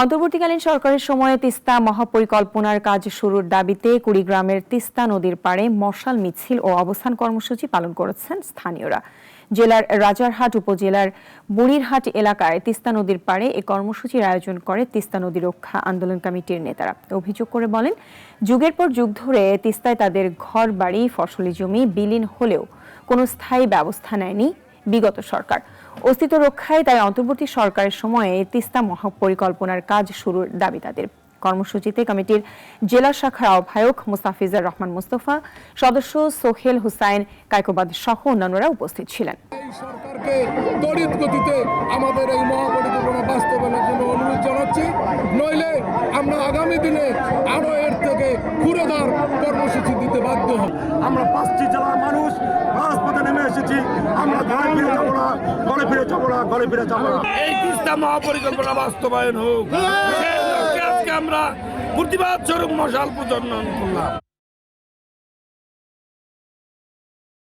অন্তর্বর্তীকালীন সরকারের সময়ে তিস্তা মহাপরিকল্পনার কাজ শুরুর দাবিতে কুড়িগ্রামের তিস্তা নদীর পাড়ে মশাল, মিছিল ও অবস্থান কর্মসূচি পালন করেছেন স্থানীয়রা। জেলার রাজারহাট উপজেলার বুড়িরহাট এলাকায় তিস্তা নদীর পাড়ে এ কর্মসূচির আয়োজন করে তিস্তা নদী রক্ষা আন্দোলন কমিটির নেতারা। অভিযোগ করে বলেন, যুগের পর যুগ ধরে তিস্তায় তাদের ঘর বাড়ি ফসলি জমি বিলীন হলেও কোনো স্থায়ী ব্যবস্থা নেয়নি। বিগত সরকার। অস্তিত্ব রক্ষায় তাই অন্তর্বর্তী সরকারের সময়ে তিস্তা মহাপরিকল্পনার কাজ শুরুর দাবি তাদের। কর্মসূচিতে কমিটির জেলা শাখার আহ্বায়ক মুস্তাফিজার রহমান মুস্তফা সদস্য সোহেল হুসাইন কায়কোবাদ সহ অন্যান্যরা উপস্থিত ছিলেন। এই সরকারকে তড়িৎ গতিতে আমাদের এই মহাপরিকল্পনা বাস্তবায়নের জন্য অনুরোধ জানাচ্ছি। নইলে আমরা আগামী দিনে আরও এর থেকে ঘুরেদার কর্মসূচি দিতে বাধ্য হব। আমরা পাঁচটি জেলার মানুষ আমরা ঘরে ফিরে যাব না ঘরে ফিরে যাব না ঘরে ফিরে যাব না। এই তিস্তা মহাপরিকল্পনা বাস্তবায়ন হোক। আজকে আমরা প্রতিবাদ স্বরূপ মশাল প্রজন্ম করলাম।